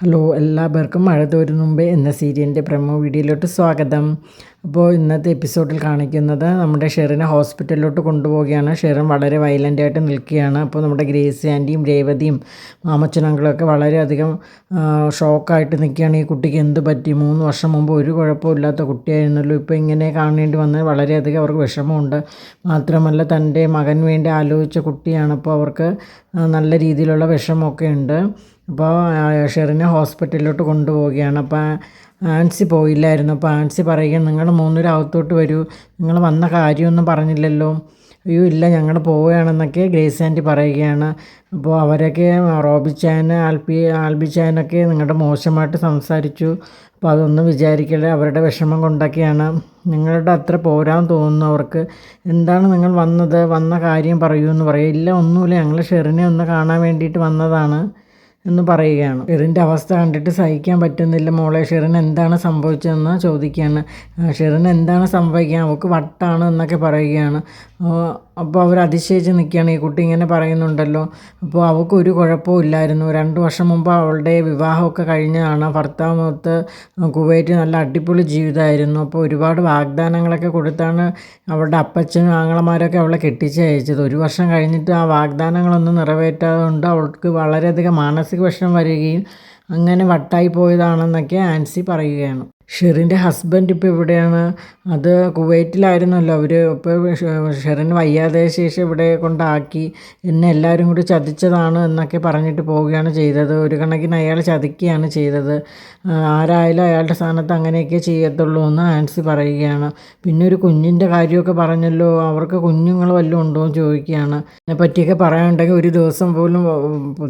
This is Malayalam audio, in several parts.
ഹലോ എല്ലാവർക്കും മഴ തോരും മുമ്പേ എന്ന സീരിയലിന്റെ പ്രമോ വീഡിയോയിലോട്ട് സ്വാഗതം. അപ്പോൾ ഇന്നത്തെ എപ്പിസോഡിൽ കാണിക്കുന്നത് നമ്മുടെ ഷെറിനെ ഹോസ്പിറ്റലിലോട്ട് കൊണ്ടുപോവുകയാണ്. ഷെറിൻ വളരെ വയലന്റ് ആയിട്ട് നിൽക്കുകയാണ്. അപ്പോൾ നമ്മുടെ ഗ്രേസി ആന്റിയും രേവതിയും മാമച്ചനങ്ങളൊക്കെ വളരെയധികം ഷോക്കായിട്ട് നിൽക്കുകയാണ്. ഈ കുട്ടിക്ക് എന്ത് പറ്റി? മൂന്ന് വർഷം മുമ്പ് ഒരു കുഴപ്പമില്ലാത്ത കുട്ടിയായിരുന്നല്ലോ. ഇപ്പോൾ ഇങ്ങനെ കാണേണ്ടി വന്നത് വളരെയധികം അവർക്ക് വിഷമമുണ്ട്. മാത്രമല്ല തന്റെ മകൻ വേണ്ടി ആലോചിച്ച കുട്ടിയാണ്. അപ്പോൾ അവർക്ക് നല്ല രീതിയിലുള്ള വിഷമമൊക്കെ ഉണ്ട്. അപ്പോൾ ഷെറിനെ ഹോസ്പിറ്റലിലോട്ട് കൊണ്ടുപോവുകയാണ്. അപ്പോൾ ആൻസി പോയില്ലായിരുന്നു. അപ്പോൾ ആൻസി പറയുകയാണ് നിങ്ങൾ മൂന്നുപേരും അകത്തോട്ട് വരൂ. നിങ്ങൾ വന്ന കാര്യമൊന്നും പറഞ്ഞില്ലല്ലോ. അയ്യോ ഇല്ല ഞങ്ങൾ പോവുകയാണെന്നൊക്കെ ഗ്രേസ് ആന്റി പറയുകയാണ്. അപ്പോൾ അവരൊക്കെ റോബിച്ചാൻ ആൽപി ആൽബിച്ചാനൊക്കെ നിങ്ങളുടെ മോശമായിട്ട് സംസാരിച്ചു. അപ്പോൾ അതൊന്നും വിചാരിക്കല്ലേ അവരുടെ വിഷമം കൊണ്ടൊക്കെയാണ്. നിങ്ങളുടെ അത്ര പോരാൻ തോന്നുന്നു അവർക്ക്. എന്താണ് നിങ്ങൾ വന്നത്? വന്ന കാര്യം പറയൂ എന്ന് പറയും. ഇല്ല ഒന്നുമില്ല. ഞങ്ങൾ ഷെറിനെ ഒന്ന് കാണാൻ വേണ്ടിയിട്ട് വന്നതാണ്. എന്ന് പറയുകയാണ്. ഷെറിന്റെ അവസ്ഥ കണ്ടിട്ട് സഹിക്കാൻ പറ്റുന്നില്ല. മോളെ ഷെറിൻ എന്താണ് സംഭവിച്ചതെന്ന് ചോദിക്കുകയാണ്. ഷെറിൻ എന്താണ് സംഭവിക്കുക അവൾക്ക് വട്ടാണ് എന്നൊക്കെ പറയുകയാണ്. അപ്പോൾ അവർ അതിശയിച്ച് നിൽക്കുകയാണ് ഈ കുട്ടി ഇങ്ങനെ പറയുന്നുണ്ടല്ലോ. അപ്പോൾ അവൾക്ക് ഒരു കുഴപ്പവും ഇല്ലായിരുന്നു. രണ്ട് വർഷം മുമ്പ് അവളുടെ വിവാഹമൊക്കെ കഴിഞ്ഞതാണ്. ഭർത്താവൊത്ത് കുവൈറ്റ് നല്ല അടിപൊളി ജീവിതമായിരുന്നു. അപ്പോൾ ഒരുപാട് വാഗ്ദാനങ്ങളൊക്കെ കൊടുത്താണ് അവളുടെ അപ്പച്ചനും ആങ്ങളമാരൊക്കെ അവളെ കെട്ടിച്ച് അയച്ചത്. ഒരു വർഷം കഴിഞ്ഞിട്ട് ആ വാഗ്ദാനങ്ങളൊന്നും നിറവേറ്റാതെ കൊണ്ട് അവൾക്ക് വളരെയധികം മാനസിക വിഷമം വരികയും അങ്ങനെ വട്ടായി പോയതാണെന്നൊക്കെ ആൻസി പറയുകയാണ്. ഷെറിന്റെ ഹസ്ബൻഡ് ഇപ്പോൾ എവിടെയാണ്? അത് കുവൈറ്റിലായിരുന്നല്ലോ അവർ ഇപ്പോൾ ഷെറിന് വയ്യാതെ ശേഷം ഇവിടെ കൊണ്ടാക്കി. എന്നെ എല്ലാവരും കൂടി ചതിച്ചതാണ് എന്നൊക്കെ പറഞ്ഞിട്ട് പോവുകയാണ് ചെയ്തത്. ഒരു കണക്കിന് അയാൾ ചതിക്കുകയാണ് ചെയ്തത്. ആരായാലും അയാളുടെ സ്ഥാനത്ത് അങ്ങനെയൊക്കെ ചെയ്യത്തുള്ളൂ എന്ന് ആൻസി പറയുകയാണ്. പിന്നെ ഒരു കുഞ്ഞിന്റെ കാര്യമൊക്കെ പറഞ്ഞല്ലോ. അവർക്ക് കുഞ്ഞുങ്ങൾ വല്ലതും ഉണ്ടോ എന്ന് ചോദിക്കുകയാണ്. എന്നെ പറ്റിയൊക്കെ പറയാനുണ്ടെങ്കിൽ ഒരു ദിവസം പോലും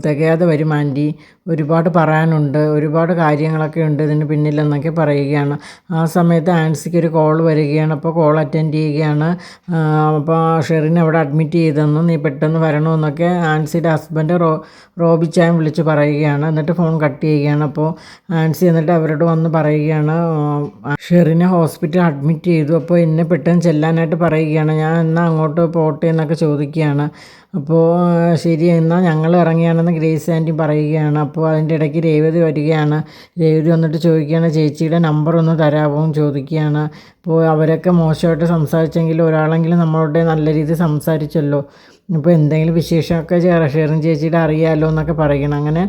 തികയാതെ വരും ആന്റി. ഒരുപാട് പറയാനുണ്ട്. ഒരുപാട് കാര്യങ്ങളൊക്കെ ഉണ്ട് ഇതിന് പിന്നിലെന്നൊക്കെ പറയുകയാണ് ആ സമയത്ത് ആൻസിക്ക് ഒരു കോൾ വരികയാണ്. അപ്പോൾ കോൾ അറ്റൻഡ് ചെയ്യുകയാണ്. അപ്പോൾ ഷെറിനെ അവിടെ അഡ്മിറ്റ് ചെയ്തെന്നും നീ പെട്ടെന്ന് വരണമെന്നൊക്കെ ആൻസിയുടെ ഹസ്ബൻഡ് റോ റോബിച്ചായം വിളിച്ച് പറയുകയാണ്. എന്നിട്ട് ഫോൺ കട്ട് ചെയ്യുകയാണ്. അപ്പോൾ ആൻസി എന്നിട്ട് അവരോട് വന്ന് പറയുകയാണ്. ഷെറിനെ ഹോസ്പിറ്റൽ അഡ്മിറ്റ് ചെയ്തു. അപ്പോൾ എന്നെ പെട്ടെന്ന് ചെല്ലാനായിട്ട് പറയുകയാണ്. ഞാൻ എന്നാൽ അങ്ങോട്ട് പോട്ടെ എന്നൊക്കെ ചോദിക്കുകയാണ്. അപ്പോൾ ശരി എന്നാൽ ഞങ്ങൾ ഇറങ്ങിയാണെന്ന് ഗ്രേസ് ആന്റി പറയുകയാണ്. അപ്പോൾ അതിന്റെ ഇടയ്ക്ക് രേവതി വരികയാണ്. രേവതി വന്നിട്ട് ചോദിക്കുകയാണ് ചേച്ചിയുടെ നമ്പർ ഒന്ന് തരാമോ എന്ന് ചോദിക്കുകയാണ്. അപ്പോൾ അവരൊക്കെ മോശമായിട്ട് സംസാരിച്ചെങ്കിൽ ഒരാളെങ്കിലും നമ്മളോട് നല്ല രീതിയിൽ സംസാരിച്ചല്ലോ. ഇപ്പോൾ എന്തെങ്കിലും വിശേഷമൊക്കെ ഷെറിൻ ചേച്ചിയുടെ അറിയാമല്ലോ എന്നൊക്കെ പറയണം. അങ്ങനെ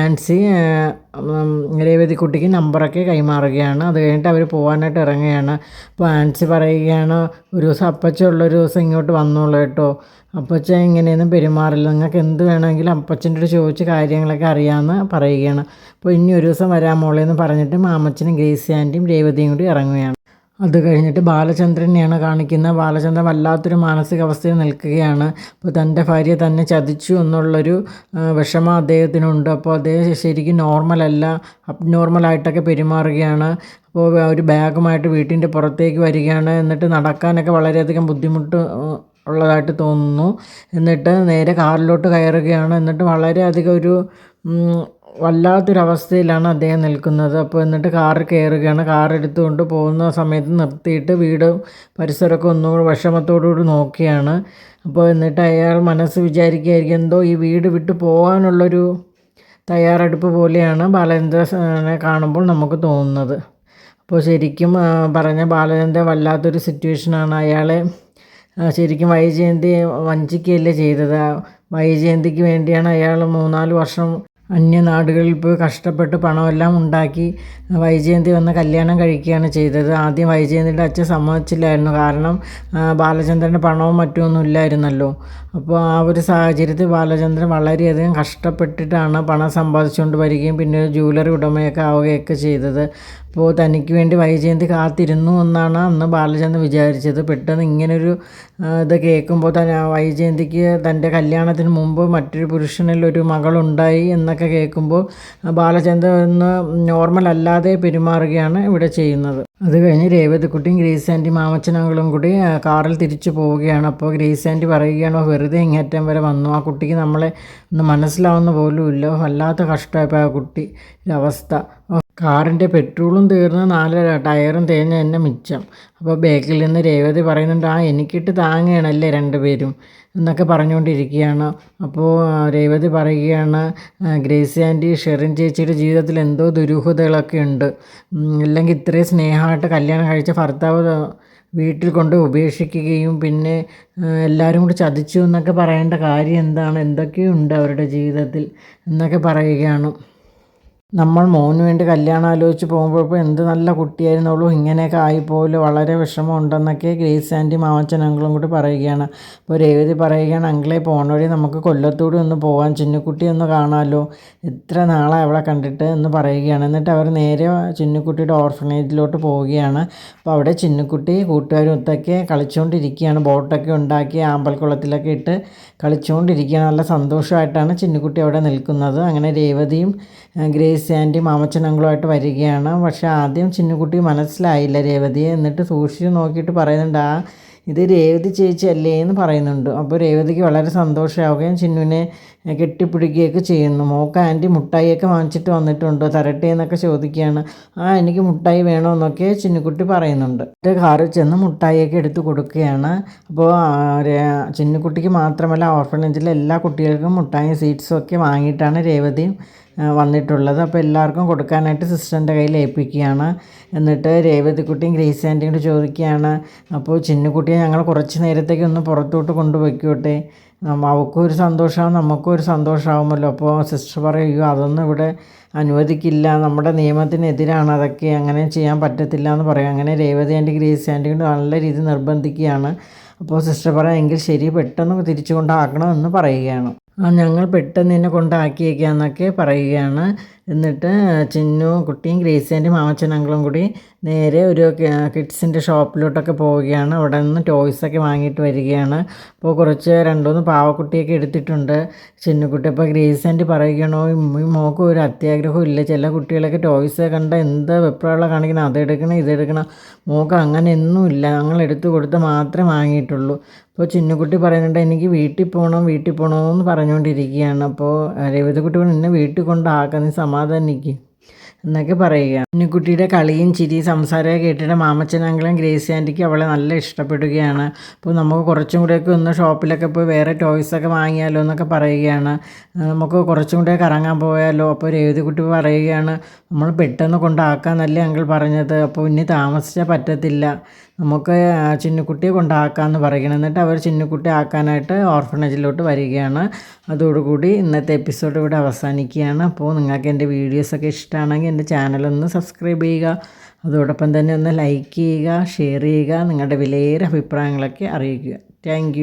ആൻസി രേവതി കുട്ടിക്ക് നമ്പറൊക്കെ കൈമാറുകയാണ്. അത് കഴിഞ്ഞിട്ട് അവർ പോകാനായിട്ട് ഇറങ്ങുകയാണ്. അപ്പോൾ ആൻസി പറയുകയാണ് ഒരു ദിവസം അപ്പച്ചുള്ള ഒരു ദിവസം ഇങ്ങോട്ട് വന്നോളൂ കേട്ടോ. അപ്പച്ച ഇങ്ങനെയൊന്നും പെരുമാറില്ല. നിങ്ങൾക്ക് എന്ത് വേണമെങ്കിലും അപ്പച്ചന്റെ അടുത്ത് ചോദിച്ച് കാര്യങ്ങളൊക്കെ അറിയാമെന്ന് പറയുകയാണ്. അപ്പോൾ ഇനി ഒരു ദിവസം വരാൻ മോളേന്ന് പറഞ്ഞിട്ട് മാമച്ചനും ഗ്രേസി ആന്റിയും രേവതിയും കൂടി ഇറങ്ങുകയാണ്. അത് കഴിഞ്ഞിട്ട് ബാലചന്ദ്രനെയാണ് കാണിക്കുന്നത്. ബാലചന്ദ്രൻ വല്ലാത്തൊരു മാനസികാവസ്ഥയിൽ നിൽക്കുകയാണ്. അപ്പോൾ തന്റെ ഭാര്യ തന്നെ ചതിച്ചു എന്നുള്ളൊരു വിഷമം അദ്ദേഹത്തിനുണ്ട്. അപ്പോൾ അദ്ദേഹം ശരിക്കും നോർമലല്ല അബ് നോർമലായിട്ടൊക്കെ പെരുമാറുകയാണ്. അപ്പോൾ ഒരു ബാഗുമായിട്ട് വീട്ടിന്റെ പുറത്തേക്ക് വരികയാണ്. എന്നിട്ട് നടക്കാനൊക്കെ വളരെയധികം ബുദ്ധിമുട്ട് ഉള്ളതായിട്ട് തോന്നുന്നു. എന്നിട്ട് നേരെ കാറിലോട്ട് കയറുകയാണ്. എന്നിട്ട് വളരെയധികം ഒരു വല്ലാത്തൊരവസ്ഥയിലാണ് അദ്ദേഹം നിൽക്കുന്നത്. അപ്പോൾ എന്നിട്ട് കാറിൽ കയറുകയാണ്. കാർ എടുത്തുകൊണ്ട് പോകുന്ന സമയത്ത് നിർത്തിയിട്ട് വീട് പരിസരമൊക്കെ ഒന്നുകൂടി വിഷമത്തോടുകൂടി നോക്കിയാണ്. അപ്പോൾ എന്നിട്ട് അയാൾ മനസ്സ് വിചാരിക്കുകയായിരിക്കും എന്തോ ഈ വീട് വിട്ട് പോകാനുള്ളൊരു തയ്യാറെടുപ്പ് പോലെയാണ് ബാലചന്ദ്രനെ കാണുമ്പോൾ നമുക്ക് തോന്നുന്നത്. അപ്പോൾ ശരിക്കും പറഞ്ഞ ബാലചന്ദ്രൻ വല്ലാത്തൊരു സിറ്റുവേഷനാണ്. അയാളെ ശരിക്കും വൈജയന്തി വഞ്ചിക്കുകയല്ലേ ചെയ്തത്. വൈജയന്തിക്ക് വേണ്ടിയാണ് അയാൾ മൂന്നാൽ വർഷം അന്യനാടുകളിൽ പോയി കഷ്ടപ്പെട്ട് പണമെല്ലാം ഉണ്ടാക്കി വൈജയന്തി വന്ന് കല്യാണം കഴിക്കുകയാണ് ചെയ്തത്. ആദ്യം വൈജയന്തിയുടെ അച്ഛൻ സമ്മതിച്ചില്ലായിരുന്നു. കാരണം ബാലചന്ദ്രന് പണവും മറ്റുമൊന്നും ഇല്ലായിരുന്നല്ലോ. അപ്പോൾ ആ ഒരു സാഹചര്യത്തിൽ ബാലചന്ദ്രൻ വളരെയധികം കഷ്ടപ്പെട്ടിട്ടാണ് പണം സമ്പാദിച്ചുകൊണ്ട് വരികയും പിന്നെ ഒരു ഉടമയൊക്കെ ആവുകയൊക്കെ ചെയ്തത്. അപ്പോൾ തനിക്ക് വേണ്ടി വൈജയന്തി കാത്തിരുന്നു എന്നാണ് അന്ന് ബാലചന്ദ്രൻ വിചാരിച്ചത്. പെട്ടെന്ന് ഇങ്ങനൊരു ഇത് കേൾക്കുമ്പോൾ തന്നെ വൈജയന്തിക്ക് തന്റെ കല്യാണത്തിന് മുമ്പ് മറ്റൊരു പുരുഷനിൽ ഒരു മകളുണ്ടായി എന്നൊക്കെ കേൾക്കുമ്പോൾ ബാലചന്ദ്രൻ ഒന്ന് നോർമൽ അല്ലാതെ പെരുമാറുകയാണ് ഇവിടെ ചെയ്യുന്നത്. അത് കഴിഞ്ഞ് രേവതിക്കുട്ടിയും ഗ്രേസ് ആന്റി മാമച്ചനങ്ങളും കൂടി കാറിൽ തിരിച്ചു പോവുകയാണ്. അപ്പോൾ ഗ്രേസ് ആന്റി പറയുകയാണ് വെറുതെ ഇങ്ങേറ്റം വരെ വന്നു. ആ കുട്ടിക്ക് നമ്മളെ ഒന്ന് മനസ്സിലാവുന്ന പോലും ഇല്ല. വല്ലാത്ത കഷ്ടമായപ്പോൾ ആ കുട്ടി. അവസ്ഥ കാറിന്റെ പെട്രോളും തീർന്ന് നാല് ടയറും തേഞ്ഞ എന്നെ മിച്ചം. അപ്പോൾ ബാക്കിൽ നിന്ന് രേവതി പറയുന്നുണ്ട് ആ എനിക്കിട്ട് താങ്ങുകയാണല്ലേ രണ്ടുപേരും എന്നൊക്കെ പറഞ്ഞുകൊണ്ടിരിക്കുകയാണ്. അപ്പോൾ രേവതി പറയുകയാണ് ഗ്രേസി ആന്റി ഷെറിൻ ചേച്ചിയുടെ ജീവിതത്തിൽ എന്തോ ദുരൂഹതകളൊക്കെ ഉണ്ട്. അല്ലെങ്കിൽ ഇത്രയും സ്നേഹമായിട്ട് കല്യാണം കഴിച്ച ഭർത്താവ് വീട്ടിൽ കൊണ്ട് ഉപേക്ഷിക്കുകയും പിന്നെ എല്ലാവരും കൂടി ചതിച്ചു എന്നൊക്കെ പറയേണ്ട കാര്യം എന്താണ്? എന്തൊക്കെയുണ്ട് അവരുടെ ജീവിതത്തിൽ? എന്നൊക്കെ പറയുകയാണ്. നമ്മൾ മോന് വേണ്ടി കല്യാണം ആലോചിച്ച് പോകുമ്പോൾ എന്ത് നല്ല കുട്ടിയായിരുന്നുള്ളൂ ഇങ്ങനെയൊക്കെ ആയിപ്പോലും വളരെ വിഷമമുണ്ടെന്നൊക്കെ ഗ്രേസ് ആന്റി മാമച്ചൻ കൂടി പറയുകയാണ്. അപ്പോൾ രേവതി പറയുകയാണ് അങ്കിളെ പോണ വഴി നമുക്ക് കൊല്ലത്തൂടി ഒന്ന് പോകാൻ ചിന്നുക്കുട്ടി ഒന്ന് കാണാമല്ലോ ഇത്ര നാളെ അവളെ കണ്ടിട്ട്? എന്ന് പറയുകയാണ്. എന്നിട്ട് അവർ നേരെ ചിന്നുക്കുട്ടിയുടെ ഓർഫനേജിലോട്ട് പോവുകയാണ്. അപ്പോൾ അവിടെ ചിന്നുക്കുട്ടി കൂട്ടുകാരും ഒത്തൊക്കെ കളിച്ചുകൊണ്ടിരിക്കുകയാണ്. ബോട്ടൊക്കെ ഉണ്ടാക്കി ആമ്പൽക്കുളത്തിലൊക്കെ ഇട്ട് കളിച്ചുകൊണ്ടിരിക്കുകയാണ്. നല്ല സന്തോഷമായിട്ടാണ് ചിന്നുക്കുട്ടി അവിടെ നിൽക്കുന്നത്. അങ്ങനെ രേവതിയും ഗ്രേസ് ഗ്രേസ് ആന്റി മാമച്ചനങ്ങളുമായിട്ട് വരികയാണ്. പക്ഷെ ആദ്യം ചിന്നുകുട്ടി മനസ്സിലായില്ല രേവതിയെ എന്നിട്ട് സൂക്ഷിച്ച് നോക്കിയിട്ട് പറയുന്നുണ്ട് ആ ഇത് രേവതി ചേച്ചി അല്ലേ എന്ന് പറയുന്നുണ്ട്. അപ്പോൾ രേവതിക്ക് വളരെ സന്തോഷമാവുകയും ചിന്നുവിനെ കെട്ടിപ്പിടിക്കുകയൊക്കെ ചെയ്യുന്നു. മോക്ക് ആന്റി മുട്ടായിയൊക്കെ വാങ്ങിച്ചിട്ട് വന്നിട്ടുണ്ടോ. തരട്ടെ എന്നൊക്കെ ചോദിക്കുകയാണ്. ആ എനിക്ക് മുട്ടായി വേണമെന്നൊക്കെ ചിന്നുക്കുട്ടി പറയുന്നുണ്ട്. കാറിൽ ചെന്ന് മുട്ടായിയൊക്കെ എടുത്ത് കൊടുക്കുകയാണ്. അപ്പോൾ ചിന്നുക്കുട്ടിക്ക് മാത്രമല്ല ഓർഫനേജിലെ എല്ലാ കുട്ടികൾക്കും മുട്ടായി സീറ്റ്സും ഒക്കെ വാങ്ങിയിട്ടാണ് രേവതിയും വന്നിട്ടുള്ളത്. അപ്പോൾ എല്ലാവർക്കും കൊടുക്കാനായിട്ട് സിസ്റ്ററിന്റെ കയ്യിൽ ഏൽപ്പിക്കുകയാണ്. എന്നിട്ട് രേവതിക്കുട്ടിയും ഗ്രേസി ആന്റിയോട് ചോദിക്കുകയാണ്. അപ്പോൾ ചിന്നുകുട്ടിയെ ഞങ്ങൾ കുറച്ച് നേരത്തേക്ക് ഒന്ന് പുറത്തോട്ട് കൊണ്ടുപോയിക്കോട്ടെ. അവൾക്കും ഒരു സന്തോഷമാവും നമുക്കും ഒരു സന്തോഷമാവുമല്ലോ അപ്പോൾ സിസ്റ്റർ പറയും അതൊന്നും ഇവിടെ അനുവദിക്കില്ല. നമ്മുടെ നിയമത്തിനെതിരാണ്. അതൊക്കെ അങ്ങനെ ചെയ്യാൻ പറ്റത്തില്ല എന്ന് പറയും. അങ്ങനെ രേവതി ആന്റി ഗ്രേസി ആന്റി കൊണ്ട് നല്ല രീതിയിൽ നിർബന്ധിക്കുകയാണ്. അപ്പോൾ സിസ്റ്റർ പറയാം എങ്കിൽ ശരി പെട്ടെന്ന് തിരിച്ചു കൊണ്ടാക്കണമെന്ന് പറയുകയാണ്. ആ ഞങ്ങൾ പെട്ടെന്ന് തന്നെ കൊണ്ടാക്കിയേക്കാന്നൊക്കെ പറയുകയാണ്. എന്നിട്ട് ചിന്നു കുട്ടിയും ഗ്രേസിന്റെ മാമച്ചൻ അങ്കിളും കൂടി നേരെ ഒരു കിഡ്സിന്റെ ഷോപ്പിലോട്ടൊക്കെ പോവുകയാണ്. അവിടെ നിന്ന് ടോയ്സൊക്കെ വാങ്ങിയിട്ട് വരികയാണ്. അപ്പോൾ കുറച്ച് രണ്ടുമൂന്ന് പാവക്കുട്ടിയൊക്കെ എടുത്തിട്ടുണ്ട്. ചിന്നുകുട്ടി അപ്പോൾ ഗ്രേസ് ആന്റി പറയുകയാണോ ഈ മോക്ക് ഒരു അത്യാഗ്രഹവും ഇല്ല. ചില കുട്ടികളൊക്കെ ടോയ്സ് കണ്ട എന്ത് വെപ്രാള കാണിക്കണം അതെടുക്കണം ഇതെടുക്കണം മോക്ക് അങ്ങനെ ഒന്നുമില്ല ഞങ്ങൾ എടുത്തു കൊടുത്ത് മാത്രമേ വാങ്ങിയിട്ടുള്ളൂ. അപ്പോൾ ചിന്നുകുട്ടി പറയുന്നുണ്ട് എനിക്ക് വീട്ടിൽ പോകണം വീട്ടിൽ പോകണമെന്ന് പറഞ്ഞുകൊണ്ടിരിക്കുകയാണ്. അപ്പോൾ രവിതക്കുട്ടി എന്നെ വീട്ടിൽ കൊണ്ടാക്കാൻ സമാധാനിക്കും എന്നൊക്കെ പറയുക. കുഞ്ഞിക്കുട്ടിയുടെ കളിയും ചിരി സംസാരമൊക്കെ കേട്ടിട്ട് മാമച്ചനാങ്കിലും ഗ്രേസി ആന്റിക്ക് അവളെ നല്ല ഇഷ്ടപ്പെടുകയാണ്. അപ്പോൾ നമുക്ക് കുറച്ചും കൂടെയൊക്കെ ഒന്ന് ഷോപ്പിലൊക്കെ പോയി വേറെ ടോയ്സൊക്കെ വാങ്ങിയാലോ എന്നൊക്കെ പറയുകയാണ്. നമുക്ക് കുറച്ചും കൂടെ കറങ്ങാൻ പോയാലോ? അപ്പോൾ രേവതിക്കുട്ടി പറയുകയാണ് നമ്മൾ പെട്ടെന്ന് കൊണ്ടാക്കാന്നല്ലേ അങ്കിൾ പറഞ്ഞത്? അപ്പോൾ ഇനി താമസിച്ചാൽ പറ്റത്തില്ല. നമുക്ക് ചിന്നുക്കുട്ടിയെ കൊണ്ടാക്കാമെന്ന് പറയണം. എന്നിട്ട് അവർ ചിന്നുക്കുട്ടി ആക്കാനായിട്ട് ഓർഫണേജിലോട്ട് വരികയാണ്. അതോടുകൂടി ഇന്നത്തെ എപ്പിസോഡ് ഇവിടെ അവസാനിക്കുകയാണ്. അപ്പോൾ നിങ്ങൾക്ക് എന്റെ വീഡിയോസൊക്കെ ഇഷ്ടമാണെങ്കിൽ എന്റെ ചാനലൊന്ന് സബ്സ്ക്രൈബ് ചെയ്യുക. അതോടൊപ്പം തന്നെ ഒന്ന് ലൈക്ക് ചെയ്യുക ഷെയർ ചെയ്യുക നിങ്ങളുടെ വിലയേറെ അഭിപ്രായങ്ങളൊക്കെ അറിയിക്കുക. താങ്ക്